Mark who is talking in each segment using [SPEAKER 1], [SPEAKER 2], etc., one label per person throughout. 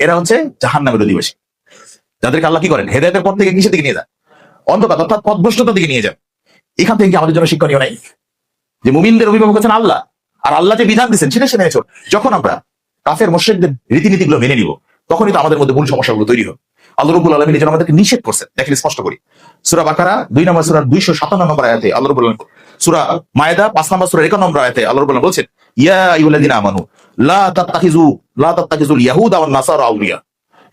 [SPEAKER 1] এরা হচ্ছে জাহান নামের অধিবাসী। যাদেরকে আল্লাহ কি করেন? হেদায়তের পথ থেকে কিসের দিকে নিয়ে যান অন্ধকার অর্থাৎ পথভ্রষ্টতার দিকে নিয়ে যান এখান থেকে আমাদের জন্য শিক্ষণীয় নাই? যে মুমিনদের অভিভাবক হচ্ছেন আল্লাহ। আর আল্লাহ যে বিধান দিচ্ছেন সেটা সে মেনে চল যখন আমরা কাফের মোশেকদের রীতিনীতিগুলো মেনে নিব, তখনই তো আমাদের মধ্যে মূল সমস্যাগুলো তৈরি হবে আল্লাহ রবুল আলমী যেন আমাদেরকে নিষেধ করছেন। দেখেন স্পষ্ট করি। সুরা বাকারা দুই নম্বর সুরার দুইশো সাতান্ন নম্বর আয়াতে আল্লাহ আলম সুরা মায়দা, পাঁচ নম্বর সুরা একান্ন নম্বর আয়াতে আল্লাহ রবুল আলম বলছেন, ইয়া ইউল্লাদিন আমানু, লা তাত্তাখিজু লা তাত্তাখিজুল ওয়ান নাসারা আউলিয়া।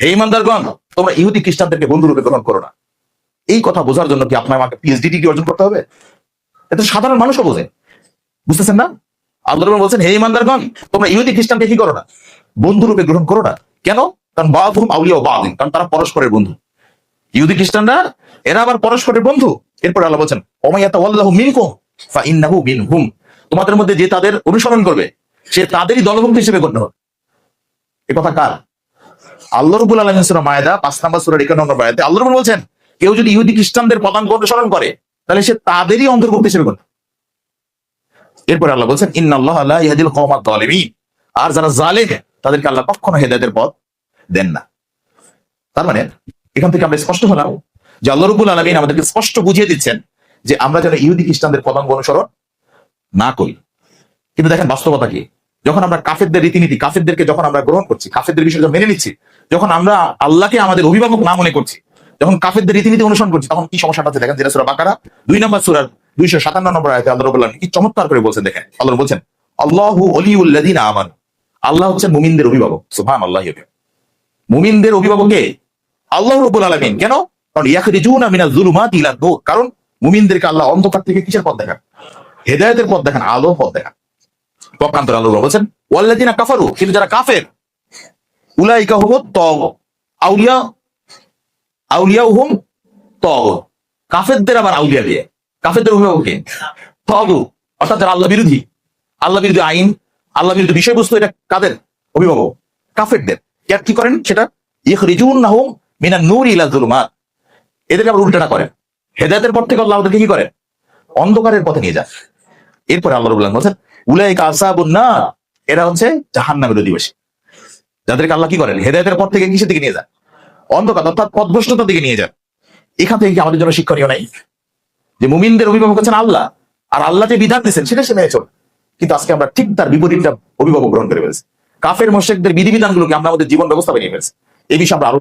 [SPEAKER 1] হে ইমানদারগণ তোমরা ইহুদি খ্রিস্টানদেরকে বন্ধু রূপে গ্রহণ করো না। এই কথা বোঝার জন্য কি আপনার আমাকে পিএইচডি ডিগ্রি অর্জন করতে হবে? এটা সাধারণ মানুষও বোঝে। বুঝতেছেন না? আল্লাহ বলছেন, হে ইমানদারগণ তোমরা ইহুদি খ্রিস্টানকে কি করো না? বন্ধু রূপে গ্রহণ করো না? কেন? কারণ বাহুম আউলিয়া বাদিন কারণ তারা পরস্পরের বন্ধু। ইহুদি খ্রিস্টানরা, এরা আবার পরস্পরের বন্ধু। এরপর আল্লাহ বলছেন ওমাইয়াতা ওয়াল্লাহু মিনকুম। মিনহুম। তোমাদের মধ্যে যে তাদের অনুসরণ করবে, সে তাদেরই দলভুক্ত হিসেবে গণ্য হবে এ কথা কার? আল্লাহ রবুল মায়দা, পাঁচ নাম্বার সুরা একান্ন নম্বর আয়াতে আল্লাহ রবুল বলছেন, কেউ যদি ইহুদি খ্রিস্টানদের পদাঙ্ক অনুসরণ করে, তাহলে সে তাদেরই অন্তর্ভুক্ত হিসেবে গণ্য এরপরে আল্লাহ বলছেন, ইন্নাল্লাহ আল্লাহ ইহাদিল আর যারা জালেম, তাদেরকে আল্লাহ কখনো হেদায়েতের পথ দেন না। তার মানে এখান থেকে আমরা স্পষ্ট হলাম যে আল্লাহ রবুল আলমিন আমাদেরকে স্পষ্ট বুঝিয়ে দিচ্ছেন যে আমরা যেন ইহুদি খ্রিস্টানদের পদাঙ্ক অনুসরণ না করি। কিন্তু দেখেন বাস্তবতা কি? যখন আমরা কাফেরদের রীতিনীতি, কাফেরদেরকে যখন আমরা গ্রহণ করছি, কাফেরদের বিষয় যখন মেনে নিচ্ছি, যখন আমরা আল্লাহকে আমাদের অভিভাবক না মনে করছি, যখন কাফেরদের রীতিনীতি অনুসরণ করছি, তখন কি সমস্যাটা আছে? দেখেন যেটা বাকারা, দুই নম্বর সুরার দুইশো সাতান্ন নম্বর আয়তে আল্লাহ রবুল্লাহ কি চমৎকার করে বলছেন দেখেন। আল্লাহ বলছেন, আল্লাহ অলিউল্লাদিন আমান। আল্লাহ হচ্ছেন মুমিনদের অভিভাবক। সুবহান আল্লাহ মুমিনদের অভিভাবকে আল্লাহ রবুল আলমিন। কেন? কারণ ইয়াখরিজুনা মিনাজ জুলুমাত ইলা কারণ মুমিনদেরকে আল্লাহ অন্ধকার থেকে কিসের পথ দেখান? হেদায়েতের পথ দেখান আলো পথ দেখান। পক্ষান্তর আল্লাহ বলছেন ওয়াল্লাদিনা কাফারু কিন্তু যারা কাফের, উলাইকা হুম তগ আউলিয়া আউলিয়া হুম তগ কাফেরদের আবার আউলিয়া দিয়ে। কাফেরদের অভিভাবককে তগু অর্থাৎ যারা আল্লাহ বিরোধী। আল্লাহ বিরোধী আইন, আল্লাহ বিরোধী বিষয়বস্তু, এটা কাদের অভিভাবক? কাফেরদের। কে- করেন সেটা? ইখ রিজুন না নাহুম মিনা নূর ইলা জুলুমাত এদেরকে আবার উল্টাটা করেন। হেদায়েতের পথ থেকে আল্লাহ কি করেন? অন্ধকারের পথে নিয়ে যান। এরপরে আল্লাহ বলছেন, উলাইকা আসাবুন না এরা হচ্ছে জাহান্নামের অধিবাসী। যাদেরকে আল্লাহ কি করেন? হেদায়েতের পথ থেকে কিসের দিকে নিয়ে যান? অন্ধকার, অর্থাৎ পথভ্রষ্টতার দিকে নিয়ে যান। এখান থেকে কি আমাদের জন্য শিক্ষণীয় নাই? যে মুমিনদের অভিভাবক হচ্ছেন আল্লাহ, আর আল্লাহ যে বিধান দিচ্ছেন সেটা সে মেনে চল কিন্তু আজকে আমরা ঠিক তার বিপরীতটা অভিভাবক গ্রহণ করে ফেলছি। কাফের মোশেকদের বিধিবিধানগুলোকে আমরা আমাদের জীবন ব্যবস্থা বানিয়ে ফেলছি। এই বিষয়ে আমরা আরও